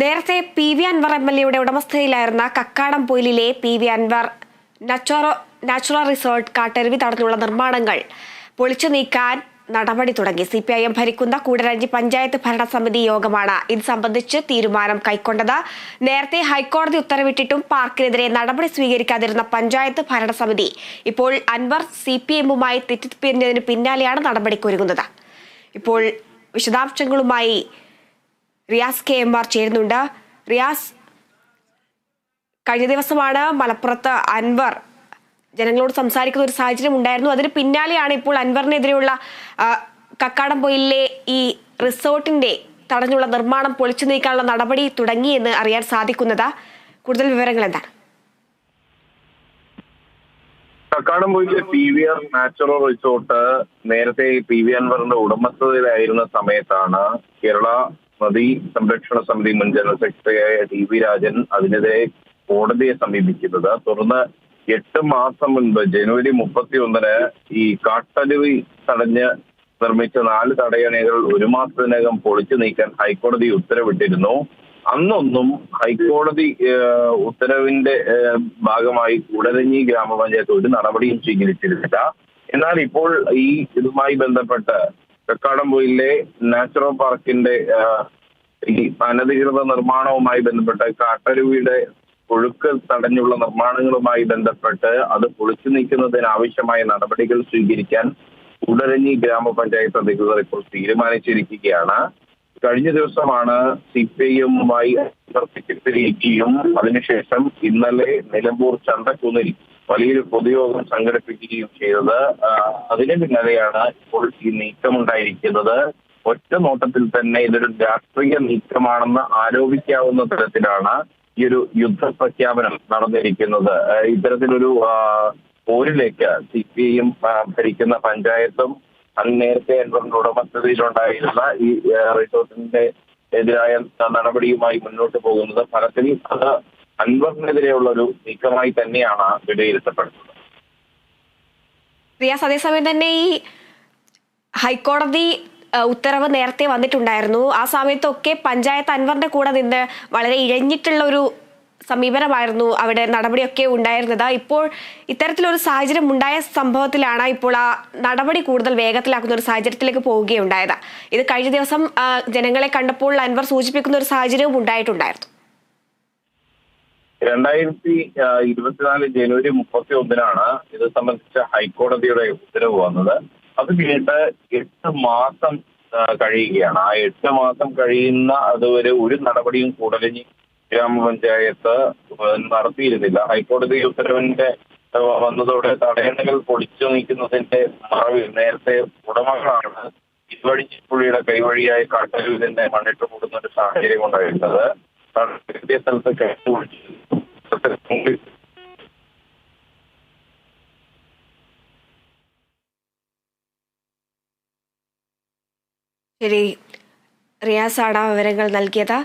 നേരത്തെ P V Anvar M L എയുടെ ഉടമസ്ഥതയിലായിരുന്ന കക്കാടം പൊയിലിലെ പി വി അൻവർ നാച്ചുറോ നാച്ചുറൽ റിസോർട്ട് കാട്ടരുവി തടഞ്ഞുള്ള നിർമ്മാണങ്ങൾ പൊളിച്ചു നീക്കാൻ നടപടി തുടങ്ങി. സി പി ഐ എം ഭരിക്കുന്ന കൂടരഞ്ഞി പഞ്ചായത്ത് ഭരണസമിതി യോഗമാണ് ഇത് സംബന്ധിച്ച് തീരുമാനം കൈക്കൊണ്ടത്. നേരത്തെ ഹൈക്കോടതി ഉത്തരവിട്ടിട്ടും പാർക്കിനെതിരെ നടപടി സ്വീകരിക്കാതിരുന്ന പഞ്ചായത്ത് ഭരണസമിതി ഇപ്പോൾ അൻവർ സി പി എമ്മുമായി തെറ്റിപ്പിരിഞ്ഞതിന് പിന്നാലെയാണ് നടപടിക്കൊരുങ്ങുന്നത്. ഇപ്പോൾ വിശദാംശങ്ങളുമായി റിയാസ് കെ എം ആർ ചേരുന്നുണ്ട്. റിയാസ് കഴിഞ്ഞ ദിവസമാണ് മലപ്പുറത്ത് അൻവർ ജനങ്ങളോട് സംസാരിക്കുന്ന ഒരു സാഹചര്യം ഉണ്ടായിരുന്നു. അതിന് പിന്നാലെയാണ് ഇപ്പോൾ അൻവറിനെതിരെയുള്ള ആ, കക്കാടം പൊയിലിലെ ഈ റിസോർട്ടിന്റെ തടഞ്ഞുള്ള നിർമ്മാണം പൊളിച്ചു നീക്കാനുള്ള നടപടി തുടങ്ങിയെന്ന് അറിയാൻ സാധിക്കുന്നത്. കൂടുതൽ വിവരങ്ങൾ എന്താണ്? കക്കാടംപൊയിലെ P V R natural resort നേരത്തെ പി വി അൻവറിന്റെ ഉടമസ്ഥതയിലായിരുന്ന സമയത്താണ് കേരള നദീ സംരക്ഷണ സമിതി മുൻ ജനറൽ സെക്രട്ടറിയായ ടി വി രാജൻ അതിനെതിരെ കോടതിയെ സമീപിക്കുന്നത്. തുടർന്ന് എട്ട് മാസം മുൻപ് ജനുവരി മുപ്പത്തി ഒന്നിന് ഈ കാട്ടരുവി തടഞ്ഞ് നിർമ്മിച്ച നാല് തടയണകൾ ഒരു മാസത്തിനകം പൊളിച്ചു നീക്കാൻ ഹൈക്കോടതി ഉത്തരവിട്ടിരുന്നു. അന്നൊന്നും ഹൈക്കോടതി ഉത്തരവിന്റെ ഭാഗമായി കൂടരഞ്ഞി ഗ്രാമപഞ്ചായത്ത് ഒരു നടപടിയും സ്വീകരിച്ചിരുന്നില്ല. എന്നാൽ ഇപ്പോൾ ഈ ഇതുമായി ബന്ധപ്പെട്ട് കക്കാടംപൊയിലെ നാച്ചുറൽ പാർക്കിന്റെ ഈ അനധികൃത നിർമ്മാണവുമായി ബന്ധപ്പെട്ട് കാട്ടരുവിയുടെ ഒഴുക്ക് തടഞ്ഞുള്ള നിർമ്മാണങ്ങളുമായി ബന്ധപ്പെട്ട് അത് പൊളിച്ചു നീക്കുന്നതിന് ആവശ്യമായ നടപടികൾ സ്വീകരിക്കാൻ ഉടരഞ്ഞി ഗ്രാമപഞ്ചായത്ത് അധികൃതർ ഇപ്പോൾ തീരുമാനിച്ചിരിക്കുകയാണ്. കഴിഞ്ഞ ദിവസമാണ് സി പി ഐ എമ്മുമായി അതിനുശേഷം ഇന്നലെ നിലമ്പൂർ ചന്തക്കുന്നിൽ വലിയൊരു പൊതുയോഗം സംഘടിപ്പിക്കുകയും ചെയ്തത്. അതിന് പിന്നാലെയാണ് ഇപ്പോൾ ഈ നീക്കമുണ്ടായിരിക്കുന്നത്. ഒറ്റ നോട്ടത്തിൽ തന്നെ ഇതൊരു രാഷ്ട്രീയ നീക്കമാണെന്ന് ആരോപിക്കാവുന്ന തരത്തിലാണ് ഈ ഒരു യുദ്ധ പ്രഖ്യാപനം നടന്നിരിക്കുന്നത് ഇത്തരത്തിലൊരു പോരിലേക്ക് സി പി ഐയും ഭരിക്കുന്ന പഞ്ചായത്തും നേരത്തെ എൻവറിന്റെ ഉടമസ്ഥതയിലുണ്ടായിരുന്ന ഈ റിസോർട്ടിന്റെ എതിരായ നടപടിയുമായി മുന്നോട്ട് പോകുന്നത് ഫലത്തിൽ അത് അൻവറിനെതിരെയുള്ള ഒരു നീക്കമായി തന്നെയാണ് വിലയിരുത്തപ്പെടുന്നത്. റിയാസ് അതേസമയം തന്നെ ഈ ഹൈക്കോടതി ഉത്തരവ് നേരത്തെ വന്നിട്ടുണ്ടായിരുന്നു. ആ സമയത്തൊക്കെ പഞ്ചായത്ത് അൻവറിന്റെ കൂടെ നിന്ന് വളരെ ഇഴഞ്ഞിട്ടുള്ള ഒരു സമീപനമായിരുന്നു അവിടെ നടപടിയൊക്കെ ഉണ്ടായിരുന്നത്. ഇപ്പോൾ ഇത്തരത്തിലൊരു സാഹചര്യം ഉണ്ടായ സംഭവത്തിലാണ് ഇപ്പോൾ ആ നടപടി കൂടുതൽ വേഗത്തിലാക്കുന്ന ഒരു സാഹചര്യത്തിലേക്ക് പോവുകയുണ്ടായത്. ഇത് കഴിഞ്ഞ ദിവസം ജനങ്ങളെ കണ്ടപ്പോൾ അൻവർ സൂചിപ്പിക്കുന്ന ഒരു സാഹചര്യവും ഉണ്ടായിട്ടുണ്ടായിരുന്നു. രണ്ടായിരത്തി ഇരുപത്തിനാല് ജനുവരി മുപ്പത്തി ഒന്നിനാണ് ഇത് സംബന്ധിച്ച ഹൈക്കോടതിയുടെ ഉത്തരവ് വന്നത്. അത് കഴിഞ്ഞിട്ട് എട്ട് മാസം കഴിയുകയാണ്. ആ എട്ട് മാസം കഴിയുന്ന അതുവരെ ഒരു നടപടിയും കൂടലിഞ്ഞി ഗ്രാമപഞ്ചായത്ത് നടത്തിയിരുന്നില്ല. ഹൈക്കോടതി ഉത്തരവിന്റെ വന്നതോടെ തടയണകൾ പൊളിച്ചു നീക്കുന്നതിന്റെ മറവിൽ നേരത്തെ ഉടമകളാണ് ഇതുവഴിപ്പുഴയുടെ കൈവഴിയായി കാട്ടലൂരിന്റെ മണ്ണിട്ട് കൂടുന്ന ഒരു സാഹചര്യം ഉണ്ടായിരുന്നത്. കൃത്യ സ്ഥലത്ത് പൊളിച്ചു ശരി. റിയാസാണ് വിവരങ്ങൾ നൽകിയത്.